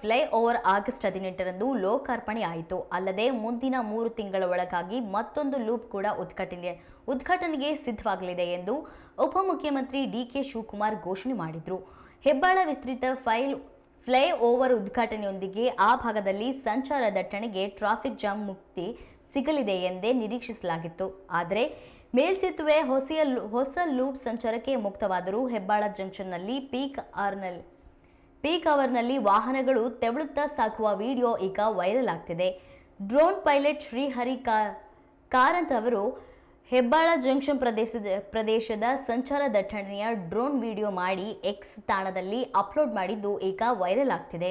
Flyover August ಹದಿನೆಂಟರಂದು ಲೋಕಾರ್ಪಣೆ ಆಯಿತು. ಅಲ್ಲದೆ ಮುಂದಿನ ಮೂರು ತಿಂಗಳ ಒಳಗಾಗಿ ಮತ್ತೊಂದು ಲೂಪ್ ಕೂಡ ಉದ್ಘಾಟನೆ ಉದ್ಘಾಟನೆಗೆ ಸಿದ್ಧವಾಗಲಿದೆ ಎಂದು ಉಪಮುಖ್ಯಮಂತ್ರಿ ಡಿಕೆ ಶಿವಕುಮಾರ್ ಘೋಷಣೆ ಮಾಡಿದರು. ಹೆಬ್ಬಾಳ ವಿಸ್ತೃತ ಫೈಲ್ ಫ್ಲೈ ಓವರ್ ಉದ್ಘಾಟನೆಯೊಂದಿಗೆ ಆ ಭಾಗದಲ್ಲಿ ಸಂಚಾರ ದಟ್ಟಣೆಗೆ ಟ್ರಾಫಿಕ್ ಜಾಮ್ ಮುಕ್ತಿ ಸಿಗಲಿದೆ ಎಂದೇ ನಿರೀಕ್ಷಿಸಲಾಗಿತ್ತು. ಆದರೆ ಮೇಲ್ಸೇತುವೆ ಹೊಸ ಹೊಸ ಲೂಪ್ ಸಂಚಾರಕ್ಕೆ ಮುಕ್ತವಾದರೂ ಹೆಬ್ಬಾಳ ಜಂಕ್ಷನ್ನಲ್ಲಿ ಪೀಕ್ ಆರ್ನಲ್ಲಿ ಪೀಕ್ ಅವರ್ನಲ್ಲಿ ವಾಹನಗಳು ತೆವಳುತ್ತಾ ಸಾಗುವ ವಿಡಿಯೋ ಈಗ ವೈರಲ್ ಆಗ್ತಿದೆ. ಡ್ರೋನ್ ಪೈಲಟ್ ಶ್ರೀಹರಿ ಕಾರಂತ್ ಅವರು ಹೆಬ್ಬಾಳ ಜಂಕ್ಷನ್ ಪ್ರದೇಶದ ಪ್ರದೇಶದ ಸಂಚಾರ ದಟ್ಟಣೆಯ ಡ್ರೋನ್ ವಿಡಿಯೋ ಮಾಡಿ ಎಕ್ಸ್ ತಾಣದಲ್ಲಿ ಅಪ್ಲೋಡ್ ಮಾಡಿದ್ದು ಈಗ ವೈರಲ್ ಆಗ್ತಿದೆ.